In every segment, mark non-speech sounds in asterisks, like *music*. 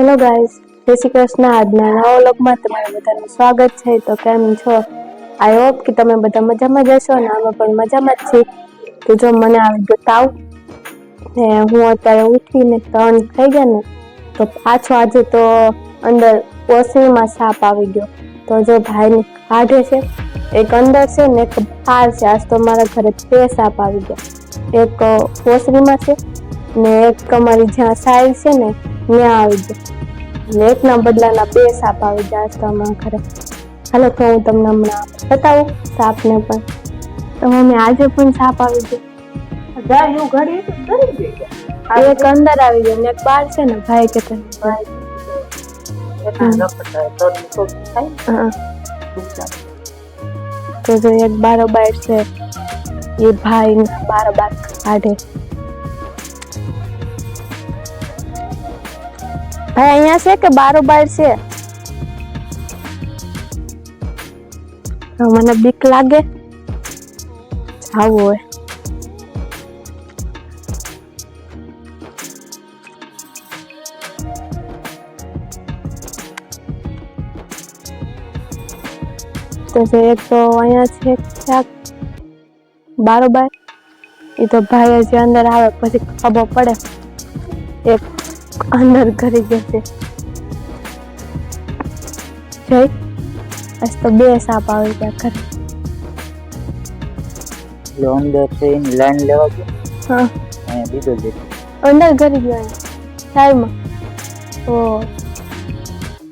Hello guys જય શ્રી કૃષ્ણ. આજના નવા વ્લોગમાં તમારું બધાનું સ્વાગત છે. તો કેમ છો? આઈ હોપ કે તમે બધા મજામાં જ હશો અને અમે પણ મજામાં જ છીએ. તો જો મને આવી ગયો તાવ ને હું અત્યારે ઉઠીને ત્રણ થઈ ગયા ને, તો પાછો આજે તો અંદર ઓસણીમાં સાપ આવી ગયો. તો જો ભાઈને કાઢે છે, એક અંદર છે ને એક બહાર છે. આજ તો મારા ઘરે બે સાપ આવી ગયા. એક ઓસણીમાં છે ને એક અમારી જ્યાં સાઈડ છે ને ત્યાં આવી ને એકના બદલાના બે સાપ આવી જાય આજ ખરે. ઘરે હાલો તો હું તમને હમણાં બતાવું સાપને પણ. તો મમ્મી આજે પણ સાપ આવી ગયો. જાય ઘડી ઘડી ગઈ એક અંદર આવી ગયો. ને એક બહાર છે ને ભાઈ કે. તો જો એક બારોબાર છે. એ ભાઈ બારોબાર કાઢે. ભાઈ અહીંયા છે કે બારોબાર છે? મને બીક લાગે. આવું હોય. તો જે એક તો અહીંયા છે ક્યાંક? બારોબાર એ તો ભાઈ હજી અંદર આવે, પછી ખબર પડે. એક અંદર ઘરી જશે. જઈ આજ તો બે સાપ આવી ગયા ઘરે. લોન દેશે લાઈન લેવા ગયો? હા. અહીંયા બીજો દે અંદર ઘરી ગયો. અહીંયા ઓ.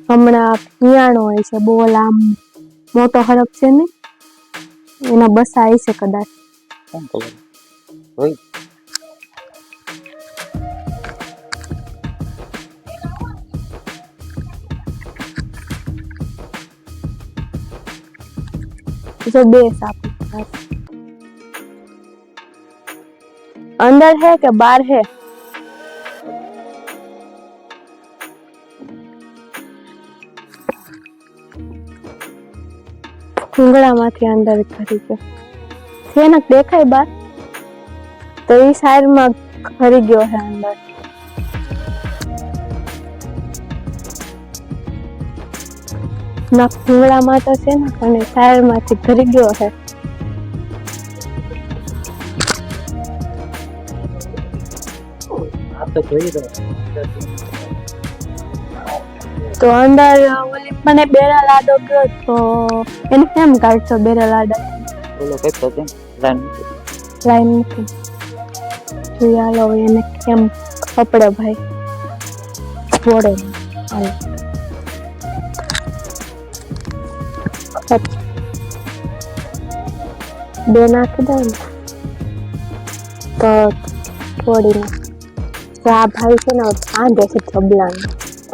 તો હમણાં પિયાણો હોય છે બહુ લાંબ મોટો હડપ છે ને? એના બસા આવી છે કદાચ. કોણ ખબર? હોય. જો બે સાપ અંદર है કે બહાર है ઠુંગળામાંથી અંદર ખરી ગયો. છે દેખાય બહાર, તો એ સાઈડમાં ખરી ગયો છે અંદર. ના ભૂંગળામાં તો છે ને અને શાયરમાંથી ભરી ગયો છે. તો જોઈ અંદર મને બેરા લાડો ગયો તો એને કેમ કાઢશો બેરા લાડા? બોલો કઈ તો કેમ લાઈન લાઈન નથી જોઈએ હાલો એને કેમ કપડે ભાઈ. ફોડે. હાલો. બે નાખી દઉં ને તો થોડી તો આ ભાઈ છે ને સાંજે છે જબલાને.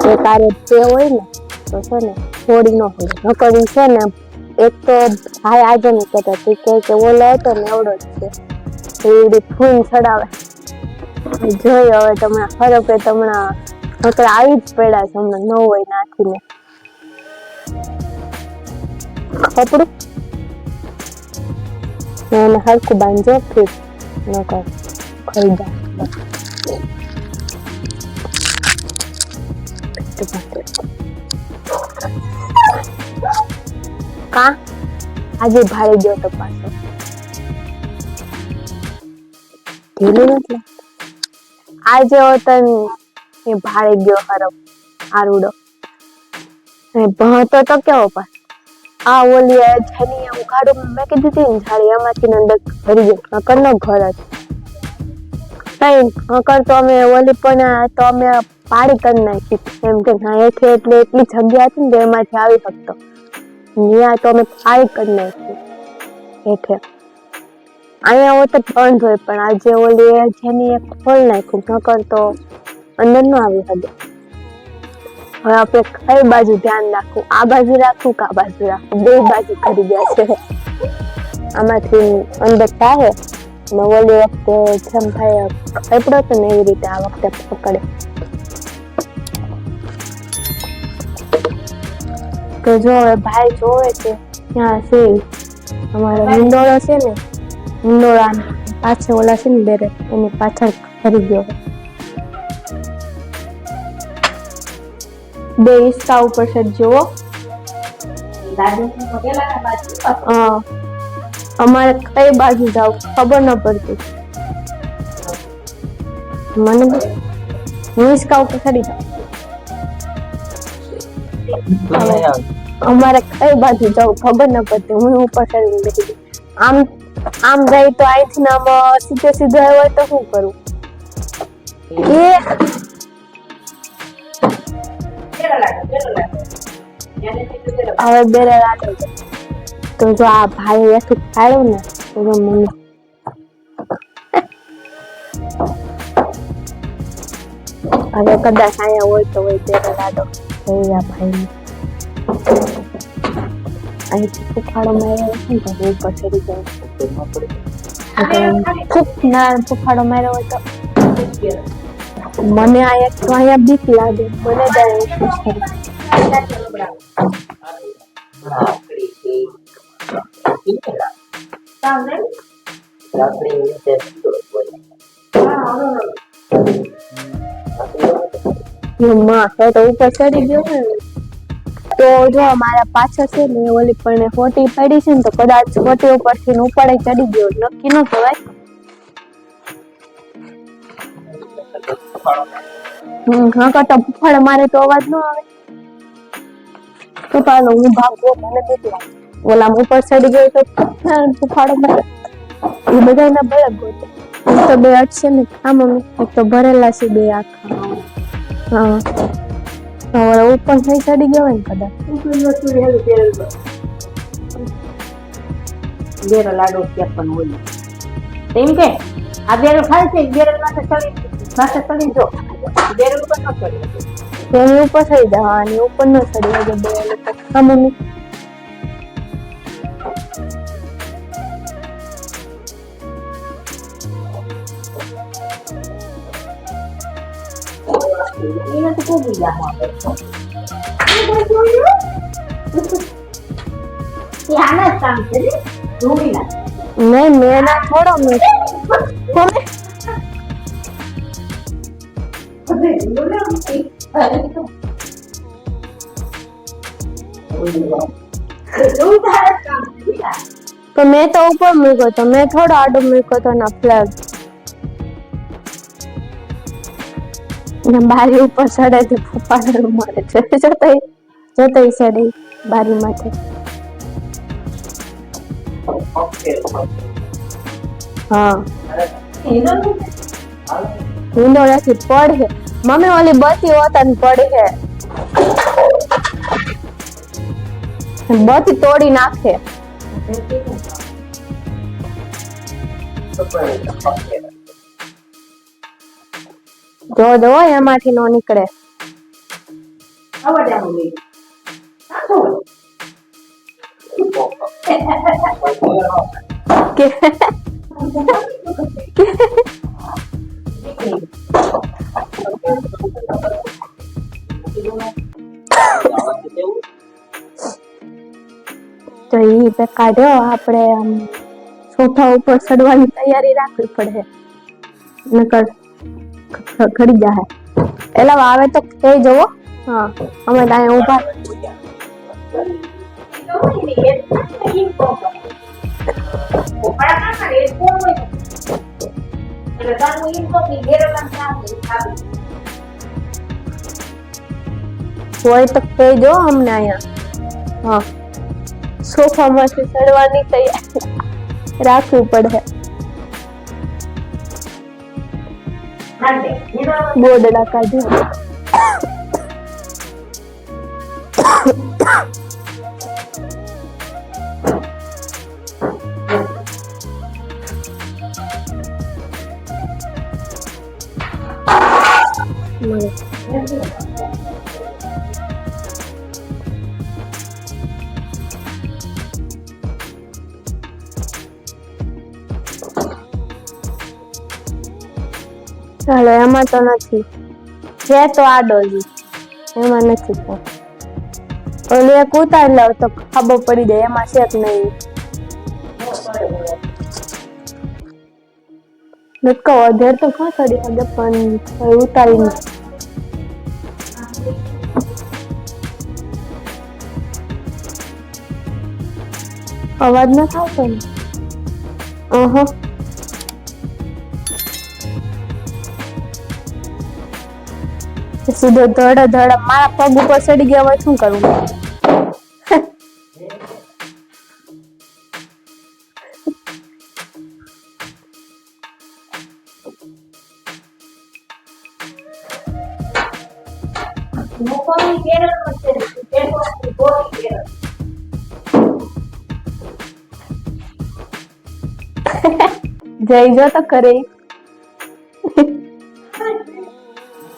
એ તારે તે હોય ને, તો છે ને થોડી ન હોય. નકરી છે ને, એક તો ભાઈ આજે નહીં કહેતા તું કહે કે ઓલો હતો ને એવડો જ છે. એવડી ફૂલ ચડાવે. જોઈ હવે તમને ફરક એ તમને નકરા આવી જ પડ્યા છે હમણાં ન હોય નાખીને. ને એને હરખું બાંધજો ફીટ નકર ખાઈ જાય કા આજે ભારે ગયો તો પાછો ઢીલું નથી. આજે વતન એ ભારે ગયો હરફ આરુડો ભણતો તો કેવો પણ આ ઓલી આ જેની આ મેં કીધી હતી ને જાળી એમાંથી ને અંદર ભરી ગયો. નકર નો ઘર જ. કઈ નકર તો અમે ઓલી પણ તો અમે પાડી કરી નાખી. એમ કે ના, એથી એટલે એટલી જગ્યા હતી ને એમાંથી આવી શકતો. ત્યાં તો અમે પાડી કરી નાખી. હેઠે અહીંયા હોય તો બંધ હોય, પણ આજે ઓલી જેની એક ખોલ નાખ્યું નકર તો અંદર ન આવી શકે. હવે આપણે કઈ બાજુ ધ્યાન રાખવું? આ બાજુ રાખવું કે આ બાજુ રાખવું? બે બાજુ કરી ગયા છે. આમાંથી અંદર થાય ને ઓલી વખતે જેમ ભાઈ કપડો હતો ને એવી રીતે આ વખતે પકડે. તો જો હવે ભાઈ જોવે છે, ત્યાં છે અમારો હિંડોળો છે ને હિંડોળા પાછળ ઓલા છે ને બેરે, એની પાછળ ફરી ગયો. બે હિસ્સા ઉપર છે જુઓ. અમારે કઈ બાજુ જાવ ખબર ન પડતી. મને હું હિસકા ઉપર ચડી જાઉં અમારે કઈ બાજુ જાવ ખબર ન પડતી. હું ઉપર ચડીને બેસી આમ આમ જાય તો અહીંથી આમ સીધે સીધો આવ્યો હોય તો શું કરું? એ હવે બેરે લાગે. તો જો આ ભાઈ એઠું ખાડ્યું ને તો જો મને હવે કદાચ અહીંયા હોય તો હોય બેરે લાડો જોઈ આ ભાઈ. અહીંથી ફૂફાડો માર્યો હશે ને તો હું ઉપરમાં પડે ફૂફ ના ફૂફાડો માર્યો હોય તો મને આ તો અહીંયા બીક લાગે. મને જાય માં તો ઉપર ચડી ગયો ને. તો જો મારા પાછળ છે ને, ઓલી પણ હોટી પડી છે ને, તો કદાચ હોટી ઉપરથી ને ઉપર ચડી ગયો. નક્કી ન કહેવાય. હમ, હા કરતા ફળ મારે તો અવાજ ન આવે. ચાલો હું ભાગો મને બીક ઓલા ઉપર ચડી ગયો તો ફૂફાડો મારે. એ બધાના બળદ ગોતે તો બે અટશે ને આ મમ્મી. એક તો ભરેલા છે બે આખા. હા. હવે ઉપર થઈ ચડી ગયો ને કદાચ. બેરો લાડો ક્યાં પણ હોય. એમ કે, આ બેરો ખાય છે બેરલ માટે ચડી માથે ચડી જો બેરલ ઉપર ન ચડી એની ઉપર થઈ જવાની ઉપર ન ચડી જાય બે હા મમ્મી છે ને ધૂળીના મેં તો મેં તો ઉપર મૂક્યો તો મેં થોડો આડો મૂક્યો તો ના ફ્લેગ ને બારી ઉપર ચડે તે ફૂફાડું મળે છે. જતઈ જતઈ ચડે બારી માથે. હા. હિંડોળાથી પડે મમ્મી ઓલી બતી હોતા ને પડે બતી તોડી નાખે. જો જો એમાંથી નો નીકળે. કે *laughs* *laughs* *laughs* તો એ બે કાઢ્યો આપણે આમ સોફા ઉપર ચડવાની તૈયારી રાખવી પડે. નકર ખડી જાહે. એલા આવે તો કહી જવો. હા, અમે તો અહીંયા ઊભા. હોય તો કહેજો અમને અહીંયા. હા. સોફામાંથી ચડવાની તૈયારી. રાખવું પડે. ગોદડા કાઢી. ચાલો, એમાં તો નથી. છે તો આ ડોલી. એમાં નથી તો. ઓલી એક ઉતાર લાવ તો ખાબો પડી જાય, એમાં છે કે નહીં. નટકો અધેર તો ખા ચડી શકે પણ ઉતારીને અવાજ ના થાવતો ને? અહા. સીધો ધડ ધડ મારા પગ ઉપર ચડી ગયા હોય શું કરવું જઈ જો તો કરે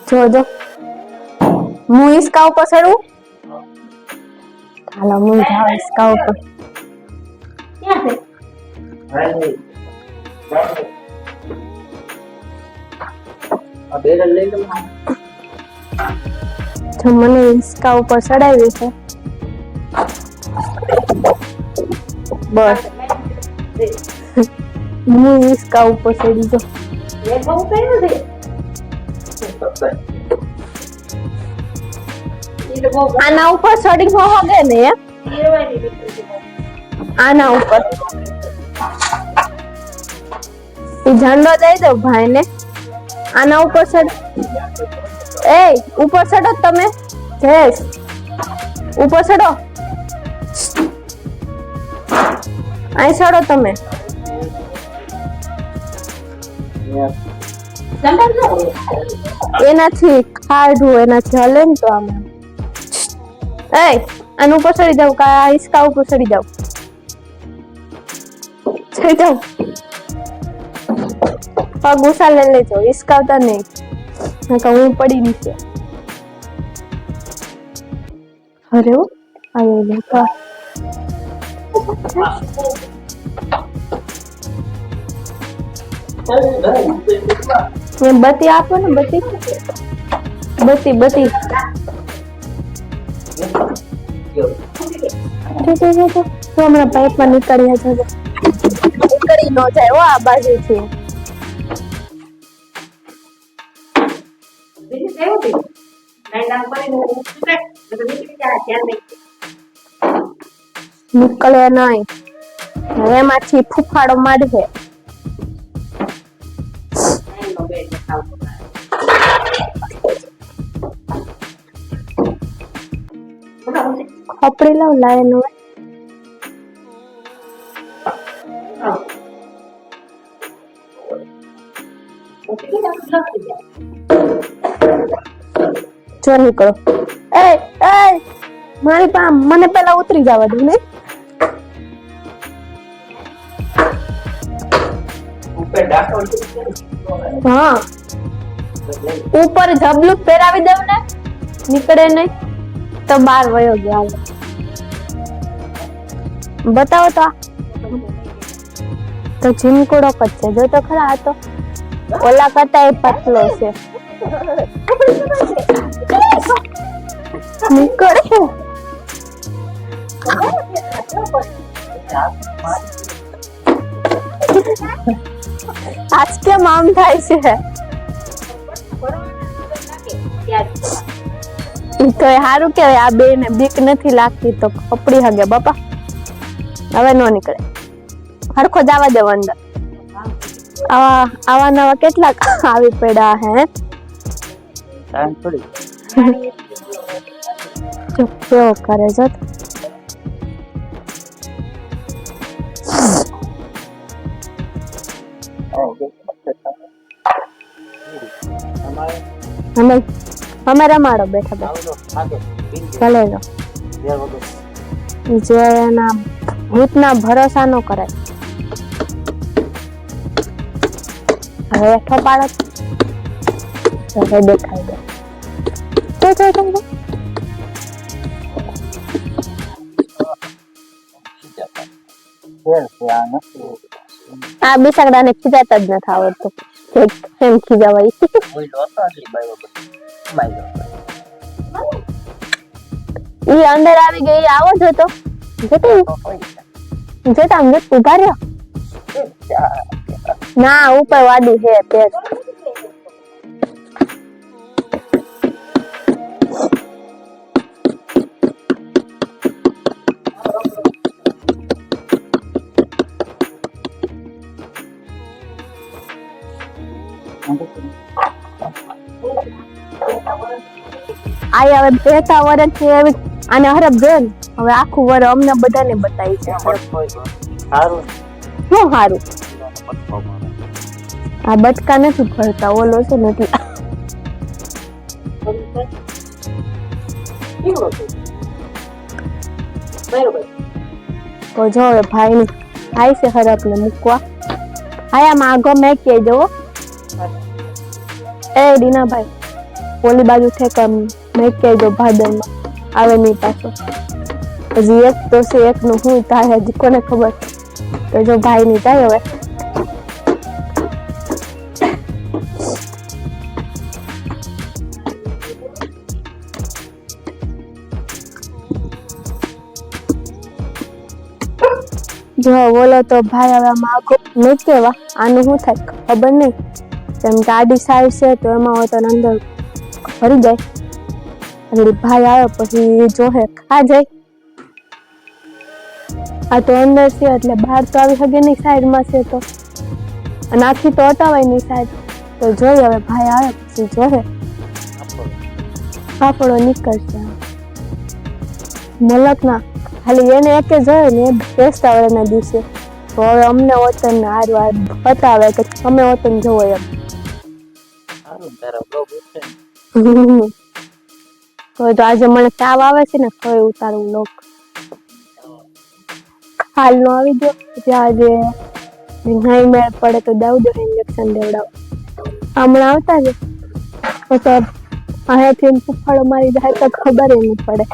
જો જો. હું ઈસકા ઉપર ચડું? હાલો, હું જાઉં ઈસકા ઉપર. જો મને ઈસકા ઉપર ચડાવી છે. બસ. હું ઈસકા ઉપર ચડી જો આના ઉપર સડી હોગે ને. આના ઉપર. ઝંડો દઈ દો ભાઈ ને આના ઉપર સડ એ ઉપર ચડો તમે. ઉપર સડો. અહીં ચડો તમે. એનાથી ખાડું એનાથી હલે ને તો આમ. એ આનું ઉપર ચડી જાવ કા હિસકા ઉપર ચડી જાવ ચડી જાવ પગ ઉસાલે લેજો હિસકાવતા નહીં નકર હું પડી નીચે અરે ઓ આવ્યો બાપા એ બત્તી આપો ને બતી બતી બત્તી જો જો જો તો હમણાં પાઇપમાં નીકળ્યા છે નીકળી ન જાય હો આ બાજુથી. છે? નીકળી નહીં. એમાંથી ફૂફાડો મારશે. લાઈનનો બેડ દેખાવતો. જો નીકળો. એ એ મારી પા મને પેલા ઉતરી જવા દો ને. હા. ઉપર જબલું પહેરાવી દઉં ને. નીકળે નહીં. તો બાર વયો ગયો બતાવો તો. તો જીમકોડો જ છે. જો તો ખરા આ તો. ઓલા કરતા એ પતલો છે. નીકળે આજ કેમ આમ થાય છે? તો એ હારું કેવાય આ બે ને બીક નથી લાગતી તો કપડી હગે બાપા. હવે નો નીકળે. હરખો જવા દેવો અંદર. આવા આવા નવા કેટલાક આવી પડ્યા હે. ટાઈમ થોડી જો કેવો કરે છે? અમે અમે રમાડો બેઠા ચાલે લો જે એના ભૂતના ભરોસા નો કરાય. હેઠો પાડો તો હવે દેખાય દે જો જો જો જો. ઘેર છે આ નથી ને ખીજાતા જ નથી આવડતું. કેમ ખીજાવાય. ઈ અંદર આવી ગઈ આવો જોતો. જોતો. તો જોતો ઊભા રહ્યો ના, ઉપર વાડી છે તે આઈ હવે બેતા વરસ છે અને હરફ બેન હવે આખું વર અમને બધાને બતાવી છે. સારું. શું સારું આ બટકા નથી ભરતા ઓલો છે ને? બરોબર તો જો ભાઈ ભાઈ છે ખરાબ ને મૂકવા આયા માગો મેં કે દો એ દીનાભાઈ ઓલી બાજુ ઠેક મેં કે દો ભાદરમાં. આવે નહીં પાછો. હજી એક તો છે, એકનું હું તારે હજી કોને ખબર. તો જો ભાઈ ની થાય હવે. જો બોલો તો ભાઈ હવે આમાં આખો નહીં કેવા આનું શું થાય ખબર નહીં. કેમ કે આડી સાઈડ છે તો એમાં હોય તો અંદર ફરી જાય. ભાઈ આવે પછી જોહે. ખા જાય. આ તો અંદર છે એટલે બહાર તો આવી શકે નહીં સાઈડમાં છે તો. અને આખી તો હટાવાય નહીં સાઈડ. તો જોઈએ હવે ભાઈ આવે પછી જોવે. પાપડો નીકળશે. મલકના ખાલી એને એક જ હોય ને બેસતા બેસતા એના દિવસે. તો હવે અમને વતન હાર વાર બતાવે કે અમે વતન જવો એમ. *laughs* તો આજે મને તાવ આવે છે ને કોઈ ઉતારવું લોક હાલ નો આવી ગયો. ત્યાં આજે નહીં મેળ પડે તો દઉં દો ઇન્જેક્શન દેવડાવ. હમણાં આવતા જ. તો અહીંયાથી ફૂફાડો મારી જાય તો ખબર એ નહીં પડે.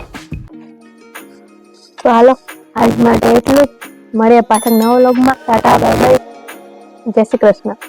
તો હાલો, આજ માટે એટલું જ. મળીએ પાછા નવો લોગમાં ટાટા બાય બાય જય શ્રી કૃષ્ણ.